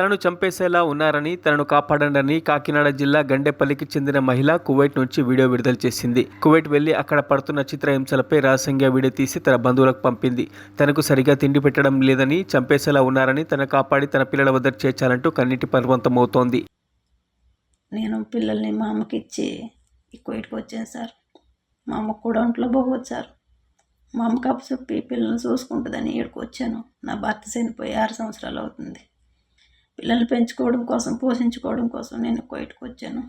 తనను చంపేసేలా ఉన్నారని తనను కాపాడండి కాకినాడ జిల్లా గండేపల్లికి చెందిన మహిళ కువైట్ నుంచి వీడియో విడుదల చేసింది. కువైట్ వెళ్ళి అక్కడ పడుతున్న చిత్రహింసలపై రహస్యంగా వీడియో తీసి తన బంధువులకు పంపింది. తనకు సరిగా తిండి పెట్టడం లేదని చంపేసేలా ఉన్నారని తన కాపాడి తన పిల్లల వద్ద చేర్చాలంటూ కన్నీటి పర్వంతమవుతోంది. నేను పిల్లల్ని మా అమ్మకి ఇచ్చి కువైట్కి వచ్చాను సార్. మా అమ్మ కూడా ఒంట్లో బాగోదు సార్. మా అమ్మ కప్పు చెప్పి పిల్లల్ని చూసుకుంటుందని ఇక్కడికి వచ్చాను. నా భర్త చనిపోయి ఆరు సంవత్సరాలు అవుతుంది. పిల్లల్ని పెంచుకోవడం కోసం పోషించుకోవడం కోసం నేను కువైట్కి వచ్చాను.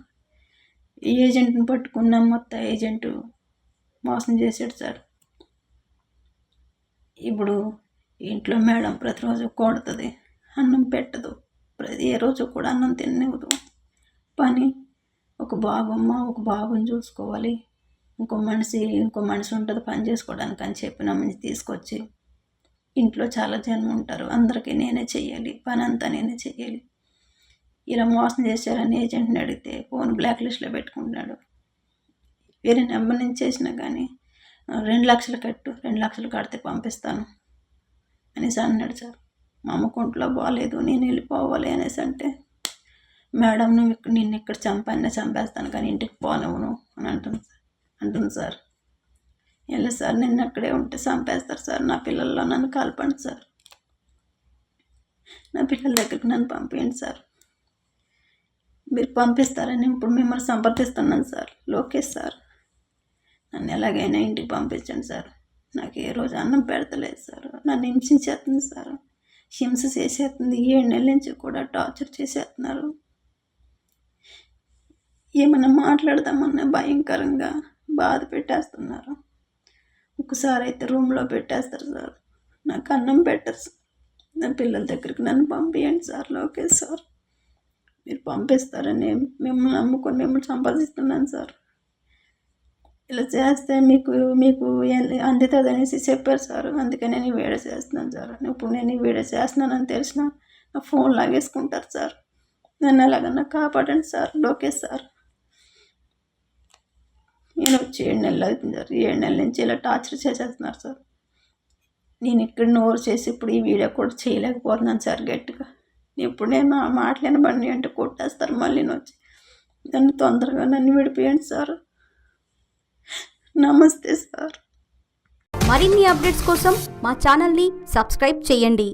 ఈ ఏజెంట్ని పట్టుకున్నాం. మొత్తం ఏజెంట్ మోసం చేశాడు సార్. ఇప్పుడు ఇంట్లో మేడం ప్రతిరోజు కొడుతుంది అన్నం పెట్టదు. ప్రతి ఏ రోజు కూడా అన్నం తిననివ్వదు. పని ఒక బాబమ్మ ఒక బాబుని చూసుకోవాలి. ఇంకో మనిషి ఇంకో మనిషి ఉంటుంది పని చేసుకోవడానికి అని చెప్పి మనిషి తీసుకొచ్చి ఇంట్లో చాలా జనం ఉంటారు. అందరికీ నేనే చెయ్యాలి. పని అంతా నేనే చెయ్యాలి. ఇలా మోసం చేశారని ఏజెంట్ని అడిగితే ఫోన్ బ్లాక్ లిస్ట్లో పెట్టుకుంటున్నాడు. వేరే నెంబర్ నుంచి చేసినా కానీ రెండు లక్షలు కట్టు రెండు లక్షలు కడితే పంపిస్తాను అనేసి అన్నాడు సార్. మా అమ్మ కుంట్లో బాగాలేదు నేను వెళ్ళిపోవాలి అనేసి అంటే మేడం నువ్వు నిన్ను ఇక్కడ చంపానే చంపేస్తాను కానీ ఇంటికి పోనవును అని అంటుంది సార్. అంటుంది సార్. వెళ్ళి సార్ నిన్ను అక్కడే ఉంటే చంపేస్తారు సార్. నా పిల్లల్లో నన్ను కలపండి సార్. నా పిల్లల దగ్గరికి నన్ను పంపించండి సార్. మీరు పంపిస్తారని ఇప్పుడు మిమ్మల్ని సంప్రదిస్తున్నాను సార్. లోకేష్ సార్ నన్ను ఎలాగైనా ఇంటికి పంపించండి సార్. నాకు ఏ రోజు అన్నం పెడతలేదు సార్. నన్ను హింసించేస్తుంది సార్. హింస చేసేస్తుంది. ఏడు నెలల నుంచి కూడా టార్చర్ చేసేస్తున్నారు. ఏమైనా మాట్లాడదామన్నా భయంకరంగా బాధ పెట్టేస్తున్నారు. ఒకసారి అయితే రూమ్లో పెట్టేస్తారు సార్. నాకు అన్నం పెట్టరు సార్. నా పిల్లల దగ్గరికి నన్ను పంపించండి సార్ ఓకే సార్. మీరు పంపిస్తారని మిమ్మల్ని నమ్ముకొని మిమ్మల్ని సంపాదిస్తున్నాను సార్. ఇలా చేస్తే మీకు మీకు అందుతుంది అనేసి చెప్పారు సార్. అందుకని నేను ఈ వీడియో చేస్తున్నాను సార్. ఇప్పుడు నేను ఈ వీడియో చేస్తున్నానని తెలిసిన నా ఫోన్ లాగేసుకుంటారు సార్. నన్ను ఎలాగన్నా కాపాడండి సార్ లోకేష్ సార్. నేను వచ్చి ఏడు నెలలు అవుతుంది సార్. ఏడు నెలల నుంచి ఇలా టార్చర్ చేసేస్తున్నారు సార్. నేను ఇక్కడ నోరు చేసి ఇప్పుడు ఈ వీడియో కూడా చేయలేకపోతున్నాను సార్ గట్టిగా. ఇప్పుడు నేను ఆ మాటలేని బండి అంటే కొట్టేస్తారు మళ్ళీ వచ్చి. నన్ను తొందరగా నన్ను విడిపోయండి సార్. నమస్తే సార్. మరిన్ని అప్డేట్స్ కోసం మా ఛానల్ని సబ్స్క్రైబ్ చేయండి.